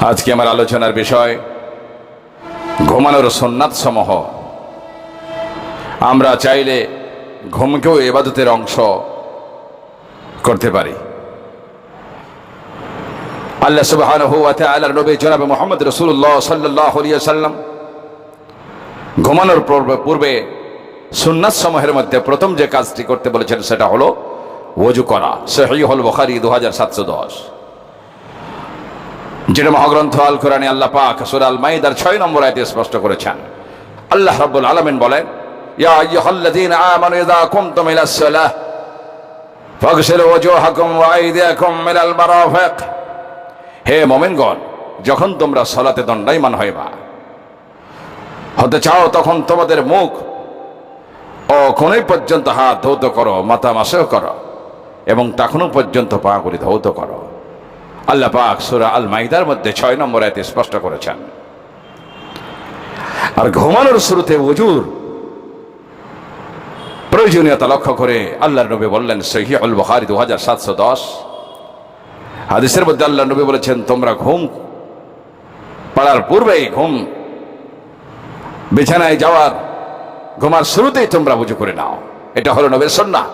আজকে আমার আলোচনার বিষয় ঘুমানোর সোননাথ সমূহ আমরা চাইলে ঘুমকেও এবাদতের অংশ করতে পারি। আল্লাহ ওয়া তাআলার নবী জনাব মুহাম্মদ রাসূলুল্লাহ সাল্লাল্লাহু আলাইহি সাল্লাম ঘুমানোর পূর্বে- সুন্নাত সমূহের মধ্যে প্রথম যে কাজটি করতে বলেছেন সেটা হলো ওযু করা। সহিহুল সাতশো 2710 যেটা মহাগ্রন্থ আল কোরআনে আল্লাহ পাক সূরা আল মাইদার ছয় নম্বর আয়াতে স্পষ্ট করেছেন। আল্লাহ রাব্বুল আলামিন বলেন, ইয়া আইয়ুহাল্লাযীনা আমানু ইযা কুমতুম ইলাস সালাহ ফাগসিলু ওয়াজুহাকুম ওয়া আইদিয়াকুম মিনাল মারাফিক। হে মোমেনগণ, যখন তোমরা সলাতে দণ্ডায়মান হইবা, হতে চাও তখন তোমাদের মুখ ও কোনই পর্যন্ত হাত ধৌত করো, মাথা মাসেও করো, এবং তখনও পর্যন্ত পা করি ধৌত করো। আল্লাহ পাক সুরা আল মাইদার মধ্যে ছয় নম্বর আয়তে স্পষ্ট করেছেন। আর ঘুমানোর শুরুতে উজুর প্রয়োজনীয়তা লক্ষ্য করে আল্লাহর নবী বললেন সহি আল বখারি দু হাজার সাতশো দশ। হাদিসের মধ্যে আল্লাহ নবী বলেছেন, তোমরা ঘুম, পড়ার পূর্বেই ঘুম, বিছানায় যাওয়ার, ঘুমার শুরুতেই তোমরা বুঝু করে নাও। এটা হলো নবীর সন্না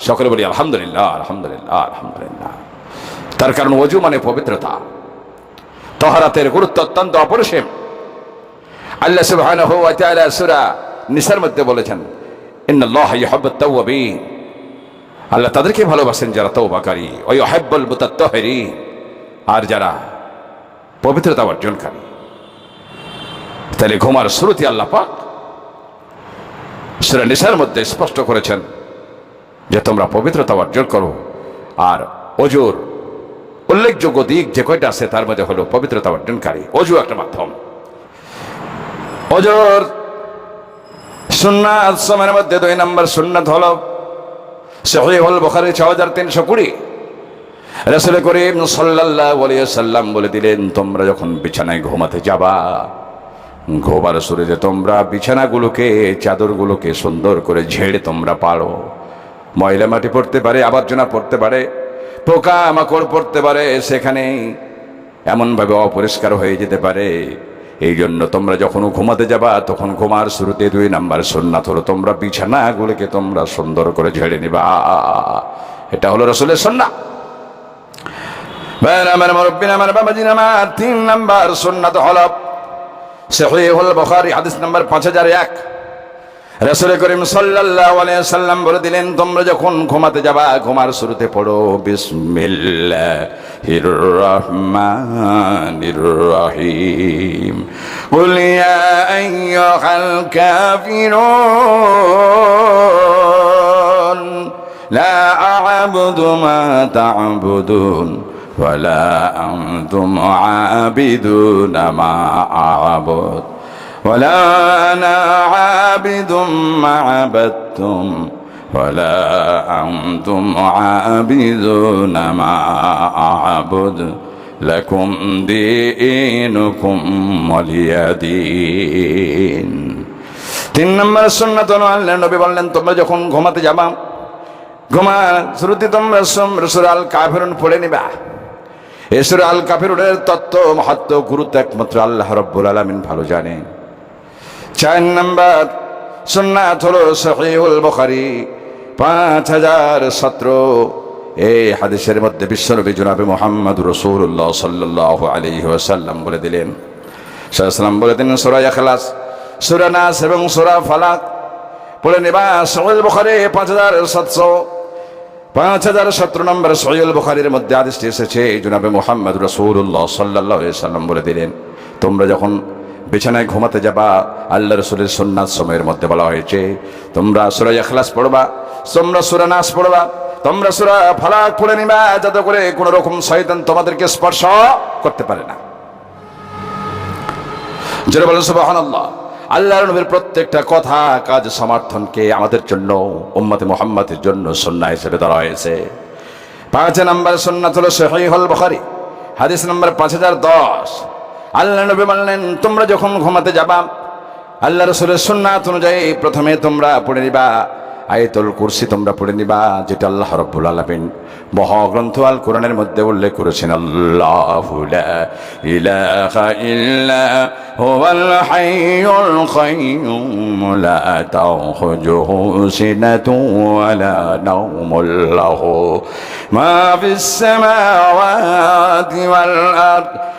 সকলে বলি, আলহামদুলিল্লাহ আলহামদুলিল্লাহ আলহামদুলিল্লাহ। তার কারণ অজু মানে পবিত্রতা। তহরাতের গুরুত্ব অত্যন্ত অপরিসীম। আল্লাহ সুবহানাহু ওয়া তাআলা সূরা নিসার মধ্যে বলেছেন, ইন্নাল্লাহ ইউহিব্বুত তাওয়াবিন। আল্লাহ তাদেরকে ভালোবাসেন যারা তৌবাকারী ওই অহেব্বল মুতাত্তহেরি আর যারা পবিত্রতা অর্জনকারী। তাহলে ঘুমার শুরুতে আল্লাহ পাক সুরা নিসার মধ্যে স্পষ্ট করেছেন যে তোমরা পবিত্রতা অর্জন করো, আর অজুর উল্লেখযোগ্য দিক যে কয়টা আছে, তার মধ্যে হলো পবিত্রতা অর্জনকারী অজু একটা মাধ্যম। অজুর সুন্নাত সময়ের মধ্যে দুই নম্বর সুন্নাত হলো সহিহুল বুখারী 6320 রাসূল করিম সাল্লাল্লাহু আলাইহি সাল্লাম বলে দিলেন, তোমরা যখন বিছানায় ঘুমাতে যাবা ঘোবার শরীরে তোমরা বিছানাগুলোকে, চাদরগুলোকে সুন্দর করে ঝেড়ে তোমরা পারো। ময়লা মাটি পড়তে পারে, আবর্জনা পড়তে পারে পোকা মাকড় পড়তে পারে, সেখানে এমনভাবে অপরিষ্কার হয়ে যেতে পারে। এই জন্য তোমরা যখন ঘুমাতে যাবা, তখন ঘুমার শুরুতে দুই নাম্বার সুন্নাত হলো, তোমরা বিছানাগুলোকে তোমরা সুন্দর করে ঝেড়ে নিবা। এটা হলো রসুলের সন্না ভাইয়ের আমার মুরব্বিন আমার বাবাজিন আমার তিন নাম্বার সুন্নাত হলো বুখারী, হাদিস নাম্বার 5001 রাসূল করিম সাল্লাল্লাহু আলাইহি সাল্লাম বলে দিলেন তোমরা যখন ঘুমাতে যাবা ঘুমার শুরুতে পড়ো বিসমিল্লাহির রহমানির রহিম কুল ইয়া আইয়ুহাল কাফিরুন লা আ'বুদু মা তা'বুদুন ولا أنتم عابدون ما أعبد ولا أنا عابد ما عبدتم ولا أنتم عابدون ما أعبد لكم دينكم ولي دين তিন নম্বর সুন্নত হলো আল্লাহ নবী বললেন তোমরা যখন ঘুমাতে যাবা ঘুমা শুরুতে তোমরা সুর আল কাফিরুন পড়ে নিবা এসুর আল কাফিরুনের তত্ত্ব মহত্ব গুরুত্ব একমাত্র আল্লাহ রব্বুল আলমিন ভালো জানেন চার নম্বর সুন্নাত হলো সহিউল বুখারী, পাঁচ হাজার সতেরো। এই হাদিসের মধ্যে বিশ্বনবী জনাবে মোহাম্মদ রসুল্লাহ সাল্লাহ আলী ওয়াসাল্লাম বলে দিলেন সাল্লাম বলে দিলেন, সুরা ইখলাস, সুরা নাস এবং সুরা ফালাক। পড়ে নেবা সহিউল বুখারী, পাঁচ হাজার সাতশো। পাঁচ হাজার সতেরো নম্বর সহিউল বুখারীর মধ্যে আদেশটি এসেছে এই জনাবে মোহাম্মদ রসুল্লাহ সাল্লাহ সাল্লাম বলে দিলেন, তোমরা যখন বিছানায় ঘুমাতে যাবা, আল্লাহ রসুলের সন্ন্যাস সময়ের মধ্যে বলা হয়েছে, তোমরা সুরা এখলাস পড়বা, তোমরা সুরা নাস পড়বা, তোমরা সুরা ফালাক পড়ে নিবা, যাতে করে কোনো রকম শয়তান তোমাদেরকে স্পর্শ করতে পারে না। যেটা বলেন, সুবহানাল্লাহ। আল্লাহর নবীর প্রত্যেকটা কথা, কাজ, সমর্থনকে আমাদের জন্য, উম্মতে মোহাম্মদের জন্য সন্না হিসেবে ধরা হয়েছে। পাঁচ নম্বর সন্ন্যাত হলো সহিহুল বুখারী, হাদিস নম্বর পাঁচ হাজার দশ। আল্লাহ নবী বললেন, তোমরা যখন ঘুমাতে যাবা, আল্লাহ রসুলের সুন্নাত অনুযায়ী প্রথমে তোমরা পড়ে নিবা, আয়াতুল কুরসি তোমরা পড়ে নিবা, যেটা আল্লাহ রব্বুল আলামিন মহাগ্রন্থ আল কোরআনের মধ্যে উল্লেখ করেছেন, আল্লাহু ইলাহা ইল্লা লা মা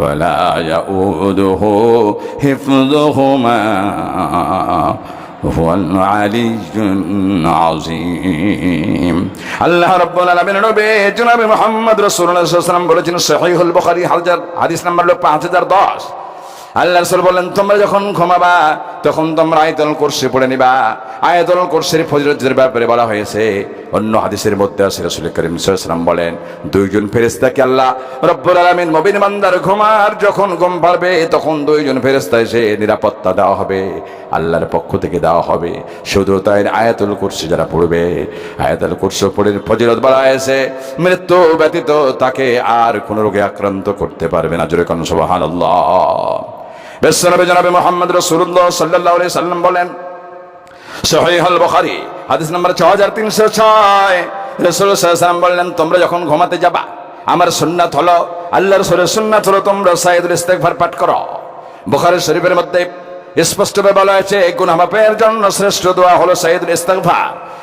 ولا يؤوده حفظهما هو العلي العظيم আল্লাহ রাব্বুল আলামিন নবী জনাবে মুহাম্মদ রাসূলুল্লাহ সাল্লাল্লাহু আলাইহি ওয়াসাল্লাম বলেছেন সহিহুল বুখারী হাজার হাদিস নাম্বার হলো 5010 আল্লাহ রাসূল বলেন তোমরা যখন ঘুমাবা তখন তোমরা আয়তল কুরসি পড়ে নিবা। আয়াতুল কোর্সের ফজিলতের ব্যাপারে বলা হয়েছে, অন্য হাদিসের মধ্যে আছে রাসূল করিম ওয়াসাল্লাম বলেন, দুইজন ফেরেশতাকে আল্লাহ রব্বুল আলামিন মুমিন বান্দার ঘুমার যখন ঘুম পারবে তখন দুইজন ফেরেশতা এসে নিরাপত্তা দেওয়া হবে, আল্লাহর পক্ষ থেকে দেওয়া হবে। শুধু তাই আয়াতুল কুরসি যারা পড়বে, আয়াতুল কুরসি পড়ে ফজিলত বলা হয়েছে, মৃত্যু ব্যতীত তাকে আর কোনো রোগে আক্রান্ত করতে পারবে না। জোরে কোন সুবহানাল্লাহ। বিশ্বনবী জনাবে মোহাম্মদ রসুল্লাহ সাল্লাহ সাল্লাম বলেন, সহিহ আল বুখারী হাদিস নাম্বার 6306 রাসূল সাল্লাল্লাহু আলাইহি বললেন, তোমরা যখন ঘুমাতে যাবা, আমার সুন্নাত হলো আল্লাহর রাসূলের সুন্নাত হলো তোমরা সাইয়দুল ইস্তিগফার পাঠ করো। বুখারী শরীফের মধ্যে স্পষ্টভাবে বলা হয়েছে গুনাহ মাফের জন্য শ্রেষ্ঠ দোয়া হলো সাইয়দুল ইস্তিগফার।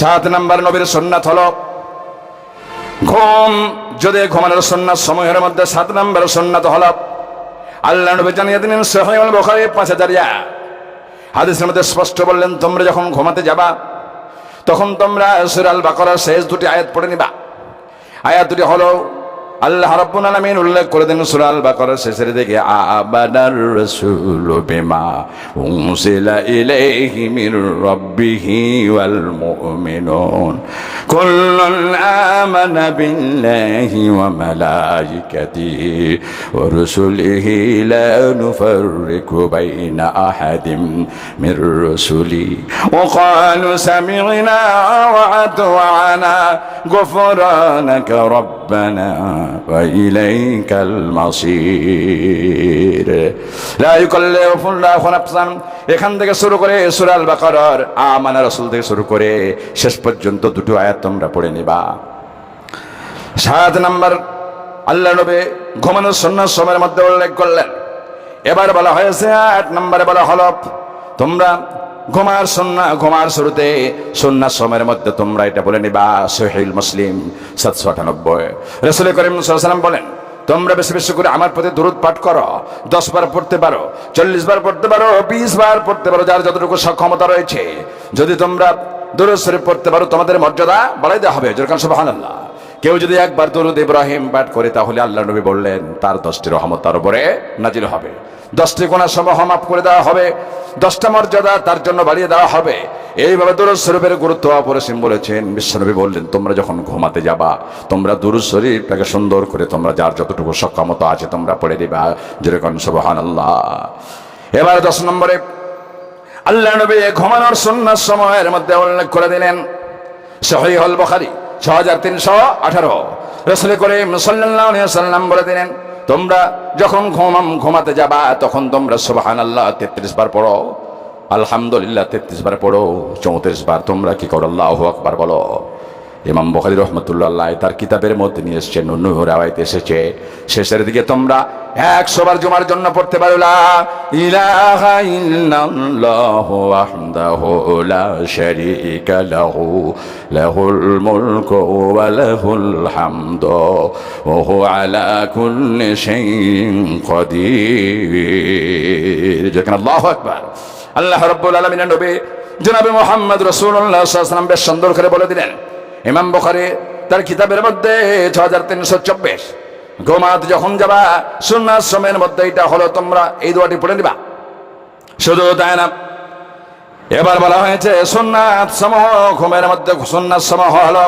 সাত নাম্বার নবীর সন্ন্যাত হল, ঘুম, যদি ঘুমানোর সন্ন্যাস সময়ের মধ্যে সাত নাম্বার সন্ন্যাত হলো, আল্লাহ নবী জানিয়ে দিলেন সহিউল বুখারী, পাঁচ হাজার হাদিসের মধ্যে স্পষ্ট বললেন, তোমরা যখন ঘুমাতে যাবা, তখন তোমরা সুরাল বাকরার শেষ দুটি আয়াত পড়ে নিবা। আয়াত দুটি হলো আল্লাহ রাব্বুল আলামিন উল্লেখ করে দেন সূরা আল বাকারার শেষের দিকে আমানার রাসূলু বিমা উনসিলা ইলাইহি মির রাব্বিহি ওয়াল মুমিনুন কুল্লুন আমানা বিল্লাহি ওয়া মালাইকাতিহি ওয়া রুসুলিহি লা নুফাররিকু বাইনা আহাদিম মির রুসুলি। ওয়া ক্বালু সামি'না ওয়া আতওয়ানা গুফরানাকা রাব্বানা وإليك المصير لا يكلف الله نفسا এখান থেকে শুরু করে সুরাল বাকারার আমানা রাসূল থেকে শুরু করে শেষ পর্যন্ত দুটো আয়াত তোমরা পড়ে নিবা সাত নাম্বার আল্লাহ নবী ঘুমানোর সন্ন্যাস সময়ের মধ্যে উল্লেখ করলেন এবার বলা হয়েছে আট নম্বরে বলা হল তোমরা ঘুমার সন্না, ঘুমার শুরুতে সন্ন্যাস সময়ের মধ্যে তোমরা এটা বলে নিবা সহিল মুসলিম, সাতশো আটানব্বই। রসুল করিম সাল্লাম বলেন, তোমরা বেশি বেশি করে আমার প্রতি দূরত পাঠ করো, দশ বার পড়তে পারো, চল্লিশ বার পড়তে পারো, বিশ বার পড়তে পারো, যার যতটুকু সক্ষমতা রয়েছে। যদি তোমরা দূরত শরীফ পড়তে পারো, তোমাদের মর্যাদা বাড়াই দেওয়া হবে। যেরকম সুবহান আল্লাহ কেউ যদি একবার দরুদ ইব্রাহিম পাঠ করে, তাহলে আল্লাহ নবী বললেন, তার দশটি রহমত তার উপরে নাজিল হবে। দশটি কোনার সমূহ মাফ করে দেওয়া হবে। দশটা মর্যাদা তার জন্য বাড়িয়ে দেওয়া হবে। এইভাবে দুরুদ শরীফের গুরুত্ব অপরিসীম বলেছেন বিশ্বনবী বললেন, তোমরা যখন ঘুমাতে যাবা, তোমরা দুরুদ শরীফটাকে সুন্দর করে তোমরা যার যতটুকু সক্ষমতা আছে তোমরা পড়ে দিবা। যেরকম সুবহান আল্লাহ এবার দশ নম্বরে, আল্লাহ নবী ঘুমানোর সুন্নার সময়ের মধ্যে উল্লেখ করে দিলেন সহি হল বখারি ছ হাজার তিনশো আঠারো। রসুল সাল্লাহ সাল্লাম বলে দিলেন তোমরা যখন ঘুমাম, ঘুমাতে যাবা, তখন তোমরা সোবাহান আল্লাহ তেত্রিশ বার পড়ো। আলহামদুলিল্লাহ তেত্রিশ বার পড়ো, চৌত্রিশ বার তোমরা কি করো? আল্লাহ আকবার বলো। ইমাম বখারি রহমতুল্লাহ তার কিতাবের মধ্যে নিয়ে এসছেন অন্য রাওয়াইত এসেছে। শেষের দিকে তোমরা একশো বার জমার জন্য পড়তে পারো লাহুল আলা আল্লাহু রাব্বুল আলামিনের নবী জনাবে মোহাম্মদ রসুল্লাহ বেশ সুন্দর করে বলে দিলেন ইমাম বখারি তার কিতাবের মধ্যে ছ হাজার তিনশো চব্বিশ। ঘুমাত যখন যাবা সুন্নাশ্রমের মধ্যে এটা হলো তোমরা এই দোয়াটি পড়ে নিবা। শুধু তাই না, এবার বলা হয়েছে সুন্নাত সমূহ ঘুমের মধ্যে সুন্নাত সমূহ হলো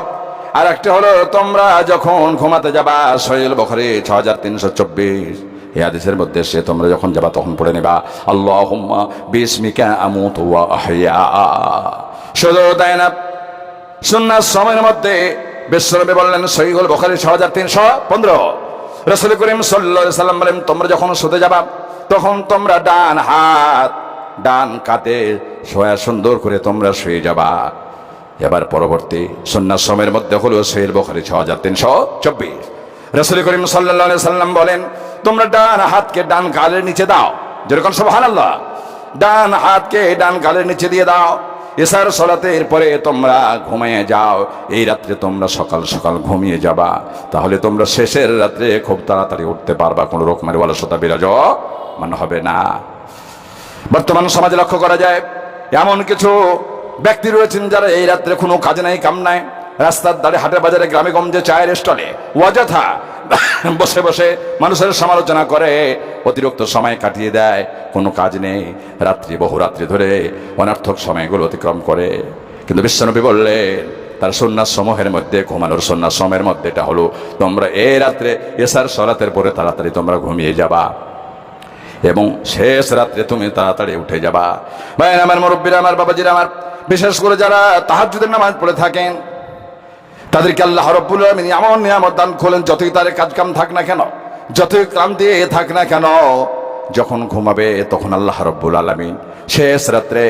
আর একটি হলো তোমরা যখন ঘুমাতে যাবা সহিল বখরে ছ হাজার তিনশো চব্বিশ। আদেশের মধ্যে সে তোমরা যখন যাবা, তখন পড়ে নিবা আল্লাহ বিস্মিকা ওয়া আহইয়া। শুধু তাই না সুন্নাত সময়ের মধ্যে বিশ্বনবী বললেন সহিগুল বখারি ছ হাজার তিনশো পনেরো। রসুল করিম সাল্লা সাল্লাম বলেন, তোমরা যখন শুতে যাবা, তখন তোমরা ডান হাত, ডান কাতে শোয়া সুন্দর করে তোমরা শুয়ে যাবা। এবার পরবর্তী সন্ন্যাস সময়ের মধ্যে হলো সহিল বখারি ছ হাজার তিনশো চব্বিশ। রসুল করিম সাল্লা সাল্লাম বলেন, তোমরা ডান হাতকে ডান গালের নিচে দাও। যেরকম সব আল্লাহ ডান হাতকে ডান গালের নিচে দিয়ে দাও। এসার সলাতের এরপরে তোমরা ঘুমিয়ে যাও। এই রাত্রে তোমরা সকাল সকাল ঘুমিয়ে যাবা। তাহলে তোমরা শেষের রাত্রে খুব তাড়াতাড়ি উঠতে পারবা। কোনো রকমের অলসতা বিরাজ মানে হবে না। বর্তমান সমাজে লক্ষ্য করা যায়, এমন কিছু ব্যক্তি রয়েছেন যারা এই রাত্রে কোনো কাজ নাই, কাম নাই। রাস্তার ধারে হাটে বাজারে গ্রামে গঞ্জে চায়ের স্টলে অযথা বসে বসে মানুষের সমালোচনা করে, অতিরিক্ত সময় কাটিয়ে দেয়, কোনো কাজ নেই, রাত্রি বহু রাত্রি ধরে অনার্থক সময়গুলো অতিক্রম করে। কিন্তু বিশ্বনবী বললেন, তার সন্ন্যাস সমূহের মধ্যে, ঘুমানোর সন্ন্যাস সময়ের মধ্যে এটা হলো, তোমরা এই রাত্রে এসার সরাতের পরে তাড়াতাড়ি তোমরা ঘুমিয়ে যাবা। এবং শেষ রাত্রে তুমি তাড়াতাড়ি উঠে যাবা। ভাই আমার মুরব্বীরা, আমার বাবাজিরা, আমার বিশেষ করে যারা তাহাজ্জুদের নামাজ পড়ে থাকেন তাদেরকে আল্লাহ রব্বুল আলমিন এমন নিয়ামত দান করলেন, যতই তাদের কাজকাম থাক না কেন, যতই কাম দিয়ে থাক না কেন, যখন ঘুমাবে তখন আল্লাহ রব্বুল আলমিন শেষ রাত্রে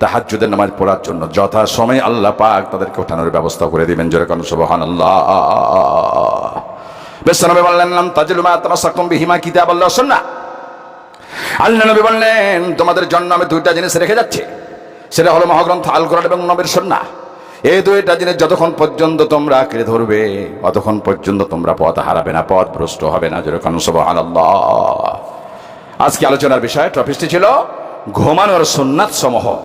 তাহাজ্জুদের নামাজ পড়ার জন্য যথা সময় আল্লাহ পাক তাদেরকে ওঠানোর ব্যবস্থা করে দিবেন। যেরকম সুবহান আল্লাহ বেশ, নবী বললেন নাম তাজিল মা তামাসাকুম বিহিমা কিতাব আল্লাহ সুন্নাহ। আল্লাহ নবী বললেন, তোমাদের জন্য আমি দুইটা জিনিস রেখে যাচ্ছি। সেটা হলো মহাগ্রন্থ আল কোরআন এবং নবীর সন্না এই দুইটা জিনিস যতক্ষণ পর্যন্ত তোমরা আঁকড়ে ধরবে, অতক্ষণ পর্যন্ত তোমরা পথ হারাবে না, পথ ভ্রষ্ট হবে না, যেরকম আজকে আলোচনার বিষয় টপিসটি ছিল ঘুমানোর সুন্নাত সমূহ